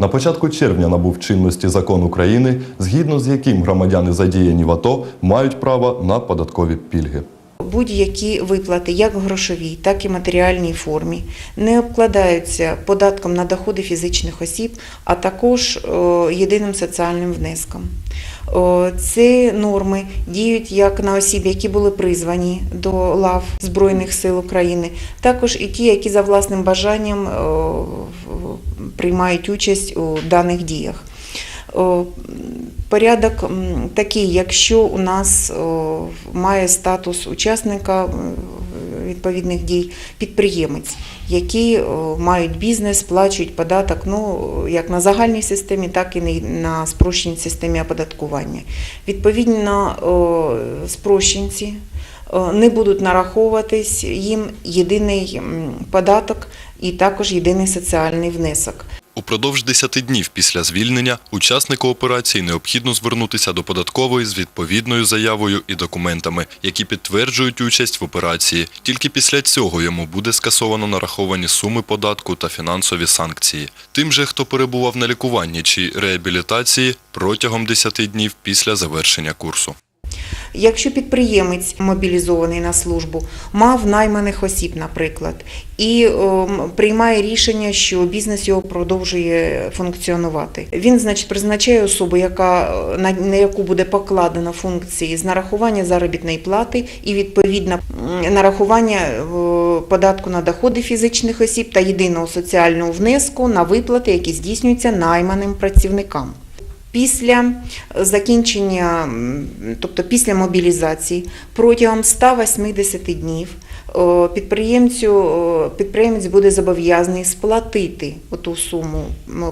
На початку червня набув чинності закон України, згідно з яким громадяни задіяні в АТО мають право на податкові пільги. Будь-які виплати, як в грошовій, так і матеріальній формі, не обкладаються податком на доходи фізичних осіб, а також е, єдиним соціальним внеском. Ці норми діють як на осіб, які були призвані до лав Збройних сил України, також і ті, які за власним бажанням е, приймають участь у даних діях. Порядок такий, якщо у нас має статус учасника е, відповідних дій підприємець, які мають бізнес, сплачують податок ну, як на загальній системі, так і на- спрощеній системі оподаткування. Відповідно, о, спрощенці не будуть нараховуватись їм єдиний податок і також єдиний соціальний внесок. Упродовж 10 днів після звільнення учаснику операції необхідно звернутися до податкової з відповідною заявою і документами, які підтверджують участь в операції. Тільки після цього йому буде скасовано нараховані суми податку та фінансові санкції. Тим же, хто перебував на лікуванні чи реабілітації протягом 10 днів після завершення курсу. Якщо підприємець мобілізований на службу, мав найманих осіб, наприклад, і ем, приймає рішення, що бізнес його продовжує функціонувати, він, значить, призначає особу, яка е, на, на яку буде покладено функції з нарахування заробітної плати і відповідно нарахування е, податку на доходи фізичних осіб та єдиного соціального внеску на виплати, які здійснюються найманим працівникам. Після закінчення, тобто після мобілізації, протягом 180 днів підприємцю, підприємець буде зобов'язаний сплатити ту суму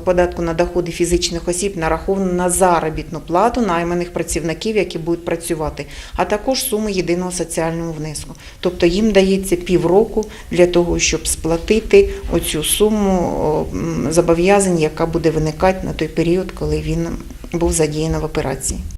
податку на доходи фізичних осіб нараховану на заробітну плату найманих працівників, які будуть працювати, а також суми єдиного соціального внеску. Тобто їм дається півроку для того, щоб сплатити оцю суму зобов'язань, яка буде виникати на той період, коли він був задіяний в операції.